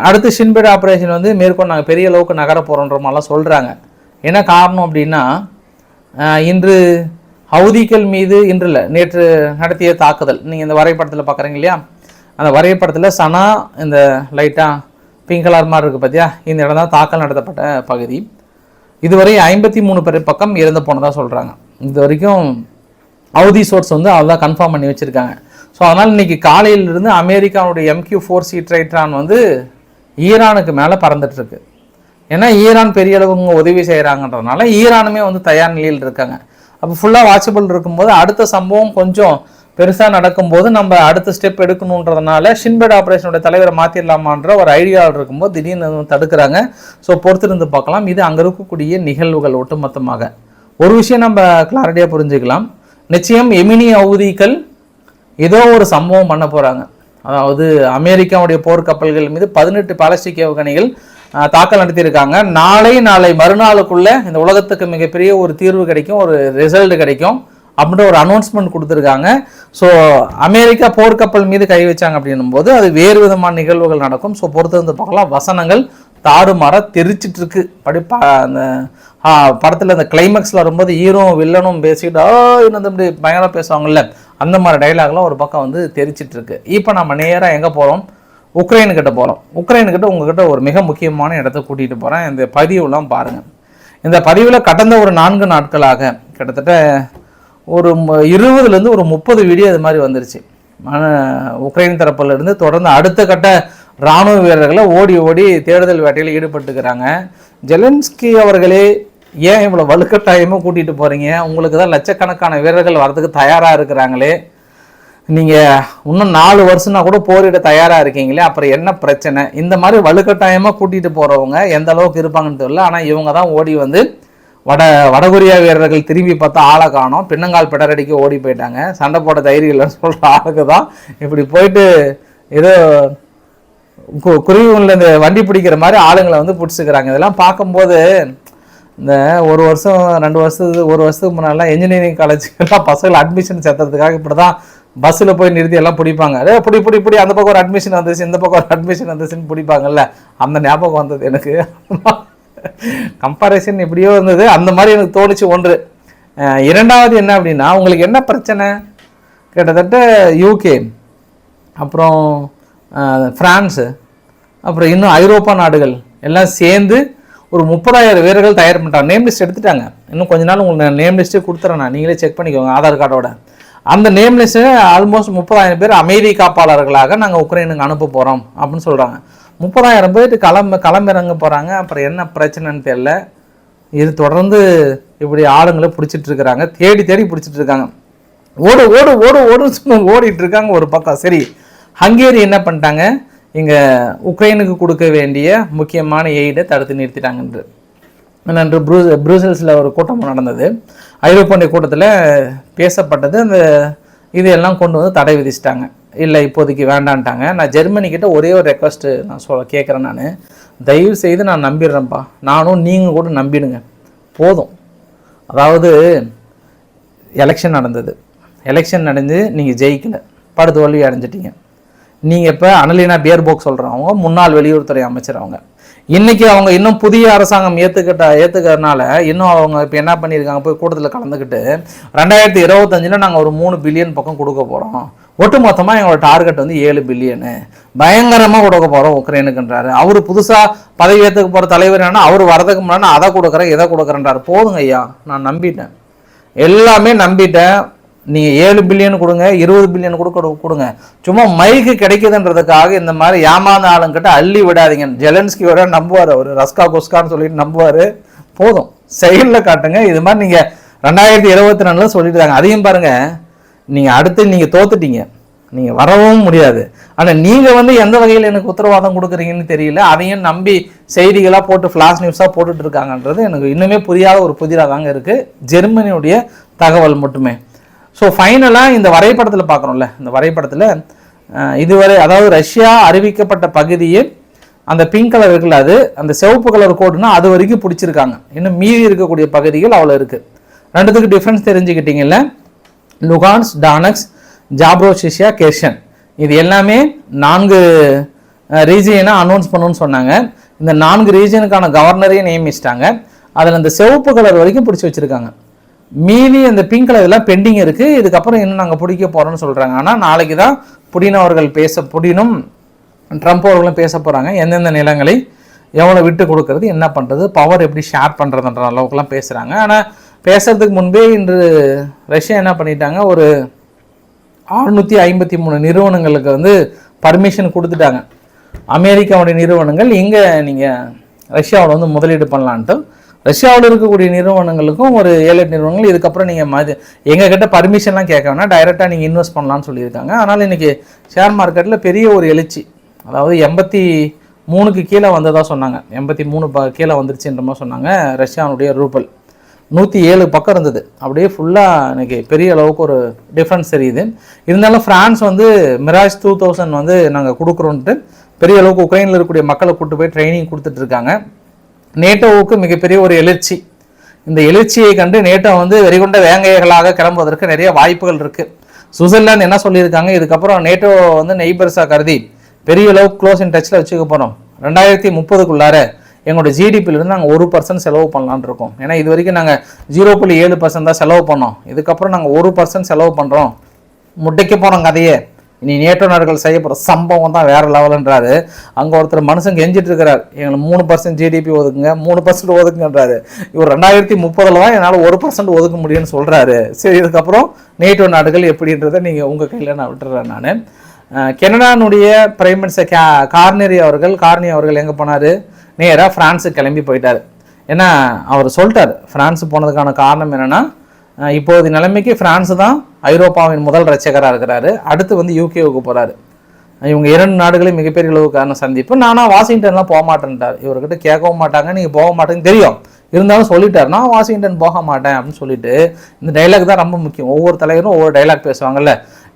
அடுத்து ஷின்பேட் ஆப்ரேஷன் வந்து மேற்கொண்டு நாங்கள் பெரிய அளவுக்கு நகர போகிறோன்ற மாதிரிலாம் சொல்கிறாங்க என்ன காரணம் அப்படின்னா இன்று ஹவுதிகள் மீது இன்றில் நேற்று நடத்திய தாக்குதல். நீங்கள் இந்த வரைபடத்தில் பார்க்குறீங்க இல்லையா? அந்த வரைபடத்தில் சனா இந்த லைட்டாக பிங்க் கலர் மாதிரி இருக்குது பார்த்தியா இந்த இடம் தான் தாக்கல் நடத்தப்பட்ட பகுதி. இதுவரை ஐம்பத்தி மூணு பேர் பக்கம் இறந்து போனதாக சொல்கிறாங்க இது வரைக்கும் ஹவுதி சோர்ஸ் வந்து அவ்வளோ கன்ஃபார்ம் பண்ணி வச்சுருக்காங்க. ஸோ அதனால் இன்னைக்கு காலையிலிருந்து அமெரிக்காவுடைய எம்கியூ ஃபோர் சி ட்ரைட்ரான் வந்து ஈரானுக்கு மேலே பறந்துட்டுருக்கு ஏன்னா ஈரான் பெரிய அளவுங்க உதவி செய்கிறாங்கன்றதுனால ஈரானுமே வந்து தயார் நிலையில் இருக்காங்க. அப்போ ஃபுல்லாக வாட்சபிள் இருக்கும்போது அடுத்த சம்பவம் கொஞ்சம் பெருசாக நடக்கும்போது நம்ம அடுத்த ஸ்டெப் எடுக்கணுன்றதுனால ஷின்பெட் ஆப்ரேஷனோட தலைவரை மாற்றிடலாமான்ற ஒரு ஐடியாவில் இருக்கும்போது திடீர்னு தடுக்கிறாங்க. ஸோ பொறுத்திருந்து பார்க்கலாம். இது அங்கே இருக்கக்கூடிய நிகழ்வுகள் ஒட்டுமொத்தமாக. ஒரு விஷயம் நம்ம கிளாரிட்டியாக புரிஞ்சுக்கலாம். நிச்சயம் எமினி அவதிகள் ஏதோ ஒரு சம்பவம் பண்ண போகிறாங்க அதாவது அமெரிக்காவுடைய போர்க்கப்பல்கள் மீது பதினெட்டு பாலஸ்டிக் ஏவுகணைகள் தாக்கல் நடத்தியிருக்காங்க. நாளை நாளை மறுநாளுக்குள்ள இந்த உலகத்துக்கு மிகப்பெரிய ஒரு தீர்வு கிடைக்கும் ஒரு ரிசல்ட் கிடைக்கும் அப்படின்ற ஒரு அனௌன்ஸ்மெண்ட் கொடுத்துருக்காங்க. ஸோ அமெரிக்கா போர்க்கப்பல் மீது கை வச்சாங்க அப்படின்னும் போது அது வேறு விதமான நிகழ்வுகள் நடக்கும். ஸோ பொறுத்து வந்து பார்க்கலாம். வசனங்கள் தாறுமாற தெரிச்சிட்டு இருக்கு. படி ப- அந்த படத்தில் அந்த கிளைமேக்ஸில் வரும்போது ஹீரோவும் வில்லனும் பேசிக்கிட்டு இன்னும் இப்படி பயங்கரம் பேசுவாங்கல்ல? அந்த மாதிரி டைலாக்லாம் ஒரு பக்கம் வந்து தெரிச்சிட்டு இருக்கு. இப்போ நம்ம நேராக எங்கே போகிறோம் உக்ரைன் கிட்ட போறோம். உக்ரைன் கிட்ட உங்ககிட்ட ஒரு மிக முக்கியமான இடத்த கூட்டிகிட்டு போகிறேன் இந்த பதிவுலாம் பாருங்கள் இந்த பதிவில் கடந்த ஒரு நான்கு நாட்களாக கிட்டத்தட்ட ஒரு இருபதுலேருந்து ஒரு முப்பது வீடியோ இது மாதிரி வந்துருச்சு. உக்ரைன் தரப்பிலிருந்து தொடர்ந்து அடுத்த கட்ட இராணுவ வீரர்களை ஓடி ஓடி தேடுதல் வேட்டையில் ஈடுபட்டுக்கிறாங்க. ஜெலன்ஸ்கி அவர்களே ஏன் இவ்வளோ வலுக்கட்டாயமாக கூட்டிகிட்டு போகிறீங்க உங்களுக்கு தான் லட்சக்கணக்கான வீரர்கள் வரதுக்கு தயாராக இருக்கிறாங்களே. நீங்கள் இன்னும் நாலு வருஷம்னா கூட போரிட தயாராக இருக்கீங்களே அப்புறம் என்ன பிரச்சனை? இந்த மாதிரி வலுக்கட்டாயமாக கூட்டிகிட்டு போகிறவங்க எந்த அளவுக்கு இருப்பாங்கன்னு தெரியல. ஆனால் இவங்க தான் ஓடி வந்து வட வடகொரியா வீரர்கள் திரும்பி பார்த்தா ஆளை காணும். பின்னங்கால் பிடரடிக்க ஓடி போயிட்டாங்க. சண்டை போட தைரியம் இல்லைன்னு சொல்கிற ஆளுக்கு தான் இப்படி போயிட்டு ஏதோ கு- குருவிகளில் இந்த வண்டி பிடிக்கிற மாதிரி ஆளுங்களை வந்து பிடிச்சிக்கிறாங்க. இதெல்லாம் பார்க்கும்போது இந்த ஒரு வருஷம் ரெண்டு வருஷத்துக்கு ஒரு வருஷத்துக்கு முன்னாடிலாம் இன்ஜினியரிங் காலேஜுக்கெல்லாம் பசங்களை அட்மிஷன் சேர்த்துறதுக்காக இப்படி தான் பஸ்ஸில் போய் நிறுத்தி எல்லாம் பிடிப்பாங்க. அதே பிடி பிடி பிடி அந்த பக்கம் ஒரு அட்மிஷன் வந்துச்சு இந்த பக்கம் ஒரு அட்மிஷன் வந்துச்சுன்னு பிடிப்பாங்கல்ல. அந்த ஞாபகம் வந்தது எனக்கு. கம்பாரிசன் எப்படியோ இருந்தது. அந்த மாதிரி எனக்கு தோணுச்சு ஒன்று. இரண்டாவது என்ன அப்படின்னா உங்களுக்கு என்ன பிரச்சனை? கிட்டத்தட்ட யூகே அப்புறம் ஃப்ரான்ஸு அப்புறம் இன்னும் ஐரோப்பா நாடுகள் எல்லாம் சேர்ந்து ஒரு முப்பதாயிரம் வீரர்கள் தயார் பண்ணிட்டாங்க. நேம் லிஸ்ட் எடுத்துட்டாங்க. இன்னும் கொஞ்ச நாள் உங்களுக்கு நேம் லிஸ்ட்டே கொடுத்துறேன் நான். நீங்களே செக் பண்ணிக்கோங்க ஆதார் கார்டோட. அந்த நேம்லெஸ் ஆல்மோஸ்ட் முப்பதாயிரம் பேர் அமைதி காப்பாளர்களாக நாங்கள் உக்ரைனுக்கு அனுப்ப போகிறோம் அப்படின்னு சொல்கிறாங்க முப்பதாயிரம் பேர் கிளம்ப கிளம்பிறங்க போகிறாங்க அப்புறம் என்ன பிரச்சனைன்னு தெரியல. இது தொடர்ந்து இப்படி ஆளுங்களை பிடிச்சிட்டு இருக்கிறாங்க. தேடி தேடி பிடிச்சிட்டு இருக்காங்க. ஓடு ஓடு ஓடு ஓடுன்னு சொல்லி ஓடிட்டு இருக்காங்க ஒரு பக்கம். சரி ஹங்கேரி என்ன பண்ணிட்டாங்க? இங்கே உக்ரைனுக்கு கொடுக்க வேண்டிய முக்கியமான எய்டை தடுத்து நிறுத்திட்டாங்கன்று நன்று. ப்ரூ ப்ரூசல்ஸில் ஒரு கூட்டம் நடந்தது. ஐரோப்பிய கூட்டத்தில் பேசப்பட்டது. அந்த இதையெல்லாம் கொண்டு வந்து தடை விதிச்சிட்டாங்க. இல்லை இப்போதைக்கு வேண்டான்ட்டாங்க. நான் ஜெர்மனிக்கிட்ட ஒரே ஒரு ரெக்வஸ்ட்டு நான் சொல்ல கேட்குறேன் நான். தயவு செய்து நான் நம்பிடுறேன்ப்பா. நானும் நீங்கள் கூட நம்பிடுங்க. போதும். அதாவது எலெக்ஷன் நடந்தது. எலெக்ஷன் நடந்து நீங்கள் ஜெயிக்கலை. படுதோல்வி அடைஞ்சிட்டீங்க. நீங்கள் இப்போ அனலினா பியர்போக் சொல்கிறவங்க முன்னாள் வெளியுறவுத்துறை அமைச்சர் அவங்க. இன்னைக்கு அவங்க இன்னும் புதிய அரசாங்கம் ஏற்றுக்கிட்ட ஏற்றுக்கிறதுனால இன்னும் அவங்க இப்போ என்ன பண்ணியிருக்காங்க போய் கூட்டத்தில் கலந்துக்கிட்டு ரெண்டாயிரத்தி இருபத்தஞ்சில் நாங்கள் ஒரு மூணு பில்லியன் பக்கம் கொடுக்க போகிறோம் ஒட்டுமொத்தமாக எங்களோட டார்கெட் வந்து ஏழு பில்லியனு பயங்கரமாக கொடுக்க போகிறோம் உக்ரைனுக்குன்றாரு. அவர் புதுசாக பதவி ஏற்றுக்க போகிற தலைவர் என்னன்னா அவர் வரதுக்கு முன்னாடி நான் அதை கொடுக்குறேன் இதை கொடுக்குறேன்றாரு. போதுங்க ஐயா நான் நம்பிட்டேன். எல்லாமே நம்பிட்டேன். நீங்கள் ஏழு பில்லியன் கொடுங்க இருபது பில்லியன் கொடுக்க கொடுங்க. சும்மா மைக்கு கிடைக்குதுன்றதுக்காக இந்த மாதிரி ஏமாந்த ஆளுங்கிட்ட அள்ளி விடாதீங்க. ஜெலன்ஸ்கி விட நம்புவார் அவர் ரஸ்கா குஸ்கான்னு சொல்லிட்டு நம்புவார். போதும். செயலில் காட்டுங்க. இது மாதிரி நீங்கள் ரெண்டாயிரத்தி இருபத்தி ரெண்டில் சொல்லிட்டாங்க. அதையும் பாருங்கள் நீங்கள் அடுத்து நீங்கள் தோத்துட்டீங்க. நீங்கள் வரவும் முடியாது. ஆனால் நீங்கள் வந்து எந்த வகையில் எனக்கு உத்தரவாதம் கொடுக்குறீங்கன்னு தெரியல. அதையும் நம்பி செய்திகளாக போட்டு ஃப்ளாஷ் நியூஸாக போட்டுட்ருக்காங்கன்றது எனக்கு இன்னுமே புரியாத ஒரு புதிராக தாங்க இருக்குது ஜெர்மனியுடைய தகவல் மட்டுமே. ஸோ ஃபைனலாக இந்த வரைபடத்தில் பார்க்குறோம்ல இந்த வரைபடத்தில் இதுவரை அதாவது ரஷ்யா அறிவிக்கப்பட்ட பகுதியே அந்த பிங்க் கலர் இருக்குல்ல அது அந்த சிவப்பு கலர் கோடுனா அது வரைக்கும் பிடிச்சிருக்காங்க. இன்னும் மீதி இருக்கக்கூடிய பகுதிகள் அவ்வளோ இருக்குது ரெண்டுத்துக்கு டிஃப்ரென்ஸ் தெரிஞ்சுக்கிட்டீங்கல்ல. லுகான்ஸ் டானக்ஸ் ஜாப்ரோசிஷியா கெர்ஷன் இது எல்லாமே நான்கு ரீஜியனை அனௌன்ஸ் பண்ணணும்னு சொன்னாங்க. இந்த நான்கு ரீஜியனுக்கான கவர்னரையும் நியமிச்சிட்டாங்க. அதில் இந்த சிவப்பு கலர் வரைக்கும் பிடிச்சி வச்சுருக்காங்க. மீதி அந்த பிங்க் கலர் இதெல்லாம் பெண்டிங் இருக்குது இதுக்கப்புறம் இன்னும் நாங்கள் பிடிக்க போகிறோம்னு சொல்கிறாங்க ஆனால் நாளைக்கு தான் புடின் அவர்கள் பேச புடினும் ட்ரம்ப் அவர்களும் பேச போகிறாங்க எந்தெந்த நிலங்களை எவ்வளோ விட்டு கொடுக்கறது என்ன பண்ணுறது பவர் எப்படி ஷேர் பண்ணுறதுன்ற அளவுக்குலாம் பேசுகிறாங்க ஆனால் பேசுறதுக்கு முன்பே இன்று ரஷ்யா என்ன பண்ணிட்டாங்க? ஒரு அறுநூற்றி ஐம்பத்தி மூணு நிறுவனங்களுக்கு வந்து பர்மிஷன் கொடுத்துட்டாங்க. அமெரிக்காவுடைய நிறுவனங்கள் இங்கே நீங்கள் ரஷ்யாவில் வந்து முதலீடு பண்ணலான்ட்டு ரஷ்யாவில் இருக்கக்கூடிய நிறுவனங்களுக்கும் ஒரு ஏழு எட்டு நிறுவனங்கள் இதுக்கப்புறம் நீங்கள் மது எங்ககிட்ட பர்மிஷன்லாம் கேட்க வேணா டைரெக்டாக நீங்கள் இன்வெஸ்ட் பண்ணலாம்னு சொல்லியிருக்காங்க. அதனால் இன்றைக்கி ஷேர் மார்க்கெட்டில் பெரிய ஒரு எழுச்சி. அதாவது எண்பத்தி மூணுக்கு கீழே வந்ததாக சொன்னாங்க. எண்பத்தி மூணு ப கீழே வந்துருச்சுன்ற மாதிரி சொன்னாங்க ரஷ்யாவுடைய ரூபல். நூற்றி ஏழு பக்கம் இருந்தது. அப்படியே ஃபுல்லாக இன்றைக்கி பெரிய அளவுக்கு ஒரு டிஃப்ரென்ஸ் தெரியுது. இருந்தாலும் ஃப்ரான்ஸ் வந்து மிராஜ் டூ தௌசண்ட் வந்து நாங்கள் கொடுக்குறோன்ட்டு பெரிய அளவுக்கு உக்ரைனில் இருக்கக்கூடிய மக்களை கூட்டு போய் ட்ரைனிங் கொடுத்துட்ருக்காங்க நேட்டோவுக்கு மிகப்பெரிய ஒரு எழுச்சி. இந்த எழுச்சியை கண்டு நேட்டோ வந்து வெறிகொண்ட வேங்கையர்களாக கிளம்புவதற்கு நிறைய வாய்ப்புகள் இருக்குது சுவிட்சர்லாந்து என்ன சொல்லியிருக்காங்க? இதுக்கப்புறம் நேட்டோ வந்து நெய்பர்ஸாக கருதி பெரிய அளவு க்ளோஸ் இன் டச்சில் வச்சுக்க போகிறோம் ரெண்டாயிரத்தி முப்பதுக்குள்ளார எங்களோட ஜிடிபியிலிருந்து நாங்கள் ஒரு பர்சன்ட் செலவு பண்ணலான்னு இருக்கோம். ஏன்னா இது வரைக்கும் நாங்கள் ஜீரோ புள்ளி ஏழு பர்சன்ட் தான் செலவு பண்ணோம். இதுக்கப்புறம் நாங்கள் ஒரு பர்சன்ட் செலவு பண்ணுறோம் முட்டைக்க போகிறோம் கதையை. இனி நேட்டோ நாடுகள் செய்ய போகிற சம்பவம் தான் வேறு லெவலுன்றாரு. அங்கே ஒருத்தர் மனுஷன் கெஞ்சிட்டு இருக்கிறார் எங்களுக்கு மூணு பர்சன்ட் ஜிடிபி ஒதுக்குங்க மூணு பர்சன்ட் ஒதுக்குங்கன்றாரு. இவர் ரெண்டாயிரத்தி முப்பதில் தான் என்னால் ஒரு பர்சன்ட் ஒதுக்க முடியும்னு சொல்கிறாரு சரி இதுக்கப்புறம் நேட்டோ நாடுகள் எப்படின்றத நீங்கள் உங்கள் கையில் நான் விட்டுறேன் நான். கெனடானுடைய பிரைம் மினிஸ்டர் கே கார்னரி அவர்கள் கார்னி அவர்கள் எங்கே போனார்? நேராக ஃப்ரான்ஸுக்கு கிளம்பி போயிட்டார். ஏன்னா அவர் சொல்லிட்டார் ஃப்ரான்ஸ் போனதுக்கான காரணம் என்னென்னா இப்போது நிலைமைக்கு ஃப்ரான்ஸ் தான் ஐரோப்பாவின் முதல் ரட்சகராக இருக்கிறாரு. அடுத்து வந்து யூகேவுக்கு போகிறாரு இவங்க இரண்டு நாடுகளையும் மிகப்பெரிய அளவுக்கான சந்திப்பு. நானாக வாஷிங்டன்லாம் போக மாட்டேன்ட்டார். இவர்கிட்ட கேட்கவும் மாட்டாங்க. நீங்கள் போக மாட்டேன்னு தெரியும். இருந்தாலும் சொல்லிட்டார். நான் வாஷிங்டன் போக மாட்டேன் அப்படின்னு சொல்லிட்டு இந்த டைலாக் தான் ரொம்ப முக்கியம். ஒவ்வொரு தலைவரும் ஒவ்வொரு dialogue பேசுவாங்கல்ல.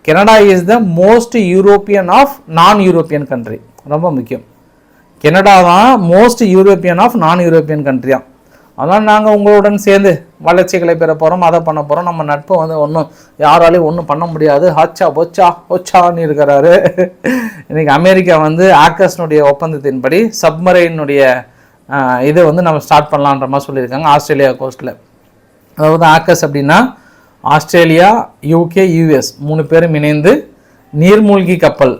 Canada is the most European of non European country ரொம்ப முக்கியம். கனடா தான் most European of non European கண்ட்ரியா அதனால் நாங்கள் உங்களுடன் சேர்ந்து வளர்ச்சிகளை பெற போகிறோம் அதை பண்ண போகிறோம் நம்ம நட்பு வந்து ஒன்றும் யாராலையும் ஒன்றும் பண்ண முடியாது. ஹச்சா ஒச்சா ஒச்சான்னு இருக்கிறாரு. இன்றைக்கி அமெரிக்கா வந்து ஆக்கஸ்னுடைய ஒப்பந்தத்தின்படி சப்மரைனுடைய இதை வந்து நம்ம ஸ்டார்ட் பண்ணலான்ற மாதிரி சொல்லியிருக்காங்க ஆஸ்திரேலியா கோஸ்ட்டில் அதாவது ஆக்கஸ் அப்படின்னா ஆஸ்திரேலியா யூகே யூஎஸ் மூணு பேரும் இணைந்து நீர்மூழ்கி கப்பல்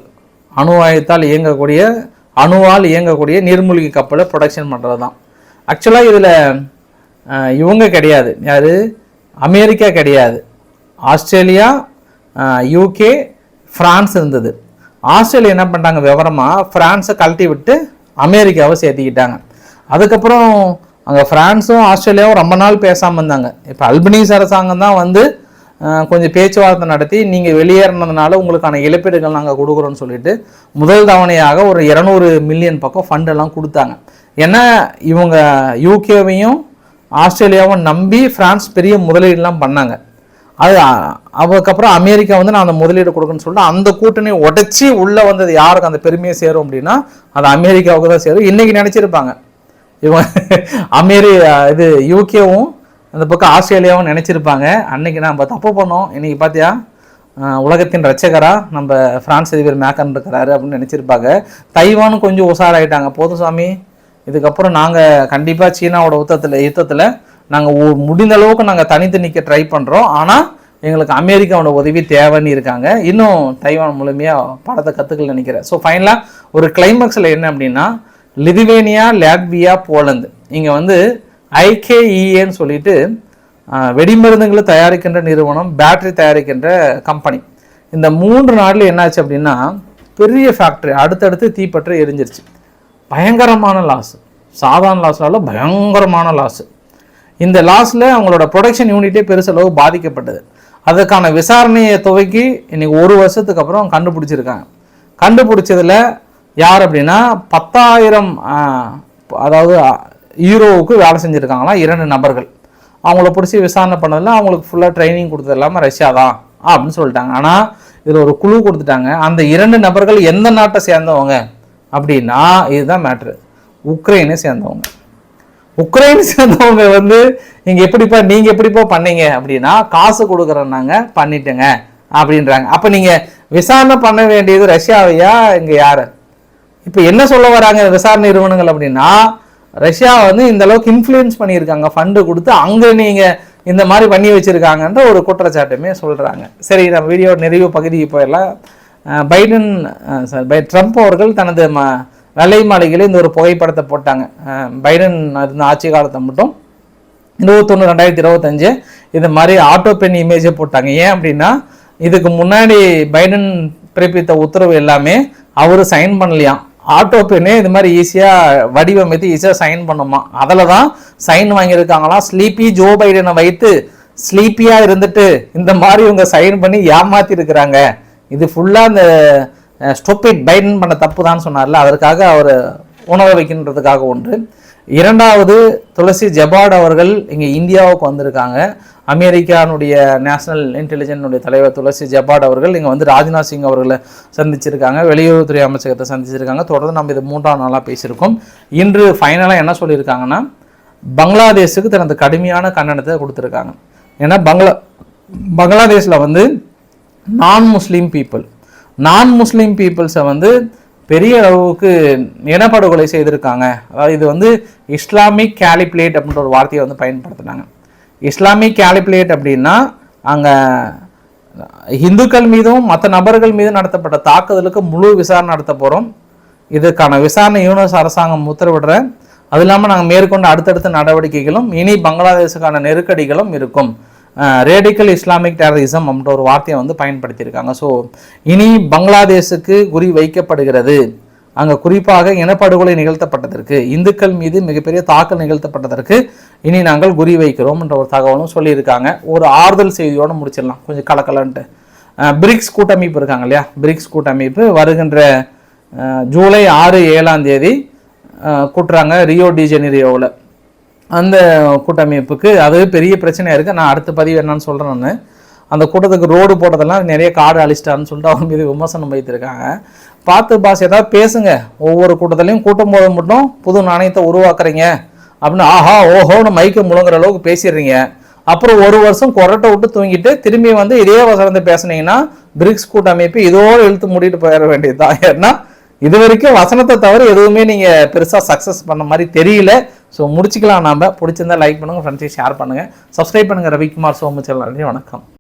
அணுவாயத்தால் இயங்கக்கூடிய அணுவால் இயங்கக்கூடிய நீர்மூழ்கி கப்பலை ப்ரொடக்ஷன் பண்ணுறது தான் ஆக்சுவலாக இதில் இவங்க கிடையாது. யார்? அமெரிக்கா கிடையாது. ஆஸ்திரேலியா யூகே ஃப்ரான்ஸ் இருந்தது. ஆஸ்திரேலியா என்ன பண்ணிட்டாங்க? விவரமாக ஃப்ரான்ஸை கழட்டி விட்டு அமெரிக்காவை சேர்த்திக்கிட்டாங்க. அதுக்கப்புறம் அங்கே ஃப்ரான்ஸும் ஆஸ்திரேலியாவும் ரொம்ப நாள் பேசாமல் இருந்தாங்க. இப்போ அல்பனீஸ் அரசாங்கம் தான் வந்து கொஞ்சம் பேச்சுவார்த்தை நடத்தி நீங்கள் வெளியேறினதுனால உங்களுக்கான இழப்பீடுகள் நாங்கள் கொடுக்குறோன்னு சொல்லிட்டு முதல் தவணையாக ஒரு இரநூறு மில்லியன் பக்கம் ஃபண்டெல்லாம் கொடுத்தாங்க. ஏன்னா இவங்க யூகேவையும் ஆஸ்திரேலியாவும் நம்பி ஃப்ரான்ஸ் பெரிய முதலீடுலாம் பண்ணாங்க. அது அதுக்கப்புறம் அமெரிக்கா வந்து நான் அந்த முதலீடு கொடுக்குன்னு சொல்லிட்டு அந்த கூட்டணி உடைச்சி உள்ளே வந்தது யாருக்கு அந்த பெருமையை சேரும் அப்படின்னா அது அமெரிக்காவுக்கு தான் சேரும். இன்றைக்கி நினச்சிருப்பாங்க. இவங்க அமெரி இது யூகேவும் அந்த பக்கம் ஆஸ்திரேலியாவும் நினச்சிருப்பாங்க. அன்னைக்கு நம்ம தப்பு பண்ணோம் இன்றைக்கி பார்த்தியா? உலகத்தின் ரட்சகரா நம்ம பிரான்ஸ் அதிபர் மேக்கன் இருக்கிறாரு அப்படின்னு நினச்சிருப்பாங்க. தைவானும் கொஞ்சம் உஷாராயிட்டாங்க. போதும் சாமி. இதுக்கப்புறம் நாங்கள் கண்டிப்பாக சீனாவோட யுத்தத்தில் யுத்தத்தில் நாங்கள் முடிந்த அளவுக்கு நாங்கள் தனித்து நிற்க ட்ரை பண்ணுறோம் ஆனால் எங்களுக்கு அமெரிக்காவோட உதவி தேவைன்னு இருக்காங்க. இன்னும் தைவான் முழுமையாக படத்தை கற்றுக்கல நினைக்கிறேன். ஸோ ஃபைனலாக ஒரு கிளைமேக்ஸில் என்ன அப்படின்னா லிதுவேனியா லாட்வியா போலந்து. இங்கே வந்து ஐகேஇஏன்னு சொல்லிட்டு வெடிமருந்துகளை தயாரிக்கின்ற நிறுவனம் பேட்டரி தயாரிக்கின்ற கம்பெனி இந்த மூன்று நாட்டில் என்னாச்சு அப்படின்னா பெரிய ஃபேக்ட்ரி அடுத்தடுத்து தீப்பற்றி எரிஞ்சிருச்சு. பயங்கரமான லாஸ் சாதாரண லாஸ்னால பயங்கரமான லாஸ் இந்த லாஸில் அவங்களோட ப்ரொடக்ஷன் யூனிட்டே பெருசளவு பாதிக்கப்பட்டது. அதுக்கான விசாரணையை துவக்கி இன்னைக்கு ஒரு வருஷத்துக்கு அப்புறம் கண்டுபிடிச்சிருக்காங்க. கண்டுபிடிச்சதில் யார் அப்படின்னா பத்தாயிரம் அதாவது ஹீரோவுக்கு வேலை செஞ்சுருக்காங்களா இரண்டு நபர்கள். அவங்கள பிடிச்சி விசாரணை பண்ணதில் அவங்களுக்கு ஃபுல்லாக ட்ரைனிங் கொடுத்தது இல்லாமல் ரஷ்யா தான் அப்படின்னு சொல்லிட்டாங்க. ஆனால் இதில் ஒரு குழு கொடுத்துட்டாங்க. அந்த இரண்டு நபர்கள் எந்த நாட்டை சேர்ந்தவங்க? அப்படின்னா இதுதான் மேட்ரு உக்ரைனை சேர்ந்தவங்க. உக்ரைன் சேர்ந்தவங்க வந்து நீங்கள் எப்படிப்பா நீங்கள் எப்படிப்பா பண்ணீங்க? அப்படின்னா காசு கொடுக்குறோன்னாங்க பண்ணிட்டேங்க அப்படின்றாங்க. அப்போ நீங்கள் விசாரணை பண்ண வேண்டியது ரஷ்யாவையா இங்கே யார்? இப்போ என்ன சொல்ல வராங்க விசாரணை நிறுவனங்கள் அப்படின்னா ரஷ்யா வந்து இந்த அளவுக்கு இன்ஃப்ளூயன்ஸ் பண்ணியிருக்காங்க ஃபண்டு கொடுத்து அங்கே நீங்கள் இந்த மாதிரி பண்ணி வச்சுருக்காங்கன்ற ஒரு குற்றச்சாட்டுமே சொல்கிறாங்க சரி நம்ம வீடியோ நிறைவு பகுதிக்கு போயிடலாம். பைடன் சார் பை ட்ரம்ப் அவர்கள் தனது ம வெள்ளை மாளிகையில் இந்த ஒரு புகைப்படத்தை போட்டாங்க. பைடன் இருந்த ஆட்சி காலத்தை மட்டும். இருபத்தொன்று ரெண்டாயிரத்தி இருபத்தஞ்சு இது மாதிரி ஆட்டோ பென் இமேஜை போட்டாங்க. ஏன் அப்படின்னா இதுக்கு முன்னாடி பைடன் பிறப்பித்த உத்தரவு எல்லாமே அவர் சைன் பண்ணலையாம் ஆட்டோ பெண்ணே இது மாதிரி ஈஸியாக வடிவமைத்து ஈஸியாக சைன் பண்ணுமா? அதில் தான் சைன் வாங்கியிருக்காங்களாம். ஸ்லீப்பி ஜோ பைடனை வைத்து ஸ்லீப்பியாக இருந்துட்டு இந்த மாதிரி இவங்க சைன் பண்ணி ஏமாற்றிருக்கிறாங்க இது ஃபுல்லாக அந்த ஸ்டோபிட் பைடன் பண்ண தப்பு தான் சொன்னார்ல அதற்காக அவர் உணர வைக்கின்றதுக்காக ஒன்று. இரண்டாவது துளசி ஜெபாட் அவர்கள் இங்கே இந்தியாவுக்கு வந்திருக்காங்க. அமெரிக்கானுடைய நேஷனல் இன்டெலிஜென்ஸுடைய தலைவர் துளசி ஜெபாட் அவர்கள் இங்கே வந்து ராஜ்நாத் சிங் அவர்களை சந்திச்சிருக்காங்க வெளியுறவுத்துறை அமைச்சகத்தை சந்திச்சிருக்காங்க. தொடர்ந்து நம்ம இது மூன்றாம் நாளாக பேசியிருக்கோம். இன்று ஃபைனலாக என்ன சொல்லியிருக்காங்கன்னா பங்களாதேஷுக்கு தனது கடுமையான கண்டனத்தை கொடுத்துருக்காங்க. ஏன்னா பங்களா பங்களாதேஷில் வந்து நான் முஸ்லீம் பீப்புள் நான் முஸ்லீம் பீப்புள்ஸை வந்து பெரிய அளவுக்கு இனப்படுகொலை செய்திருக்காங்க. அதாவது இது வந்து இஸ்லாமிக் கேலிப்ளேட் அப்படின்ற ஒரு வார்த்தையை வந்து பயன்படுத்தினாங்க. இஸ்லாமிக் கேலிப்ளேட் அப்படின்னா அங்கே இந்துக்கள் மீதும் மற்ற நபர்கள் மீதும் நடத்தப்பட்ட தாக்குதலுக்கு முழு விசாரணை நடத்த போகிறோம் இதுக்கான விசாரணை யூனிஸ் அரசாங்கம் உத்தரவிடுற. அது இல்லாமல் நாங்கள் மேற்கொண்ட அடுத்தடுத்த நடவடிக்கைகளும் இனி பங்களாதேஷுக்கான நெருக்கடிகளும் இருக்கும். ரேடிக்கல் இஸ்லாமிக் டெரரிசம் அப்படின்ற ஒரு வார்த்தையை வந்து பயன்படுத்தியிருக்காங்க. ஸோ இனி பங்களாதேஷுக்கு குறி வைக்கப்படுகிறது. அங்கே குறிப்பாக இனப்படுகொலை நிகழ்த்தப்பட்டதற்கு இந்துக்கள் மீது மிகப்பெரிய தாக்கல் நிகழ்த்தப்பட்டதற்கு இனி நாங்கள் குறி வைக்கிறோம் என்ற ஒரு தகவலும் சொல்லியிருக்காங்க. ஒரு ஆறுதல் செய்தியோடு முடிச்சிடலாம். கொஞ்சம் கலக்கலன்ட்டு. பிரிக்ஸ் கூட்டமைப்பு இருக்காங்க இல்லையா? பிரிக்ஸ் கூட்டமைப்பு வருகின்ற ஜூலை ஆறு ஏழாம் தேதி கூட்டுறாங்க. ரியோ டி ஜெனிரியோவில் அந்த கூட்டமைப்புக்கு அது பெரிய பிரச்சனையாக இருக்குது நான் அடுத்த பதிவு என்னன்னு சொல்கிறேன் நான். அந்த கூட்டத்துக்கு ரோடு போட்டதெல்லாம் நிறைய காடு அழிச்சிட்டான்னு சொல்லிட்டு அவங்க மீது விமர்சனம் வைத்திருக்காங்க. பார்த்து பாஸ் ஏதாவது பேசுங்க. ஒவ்வொரு கூட்டத்திலையும் கூட்டம் போது மட்டும் புது நாணயத்தை உருவாக்குறீங்க. அப்படின்னு ஆஹா ஓஹோன்னு மைக்கை முழுங்குற அளவுக்கு பேசிடுறீங்க. அப்புறம் ஒரு வருஷம் கொரட்டை விட்டு தூங்கிட்டு திரும்பி வந்து இதே வசனத்தை பேசுனீங்கன்னா பிரிக்ஸ் கூட்டமைப்பு இதோடு இழுத்து மூடிட்டு போயிட வேண்டியதுதான். ஏன்னா இது வரைக்கும் வசனத்தை தவிர எதுவுமே நீங்கள் பெருசாக சக்ஸஸ் பண்ண மாதிரி தெரியல. ஸோ முடிச்சுக்கலாம் நாம். பிடிச்சிருந்தா லைக் பண்ணுங்கள் ஃப்ரெண்ட்ஸை ஷேர் பண்ணுங்கள் சப்ஸ்கிரைப் பண்ணுங்கள் ரவிக்குமார் சோமுச்சல் நன்றி வணக்கம்.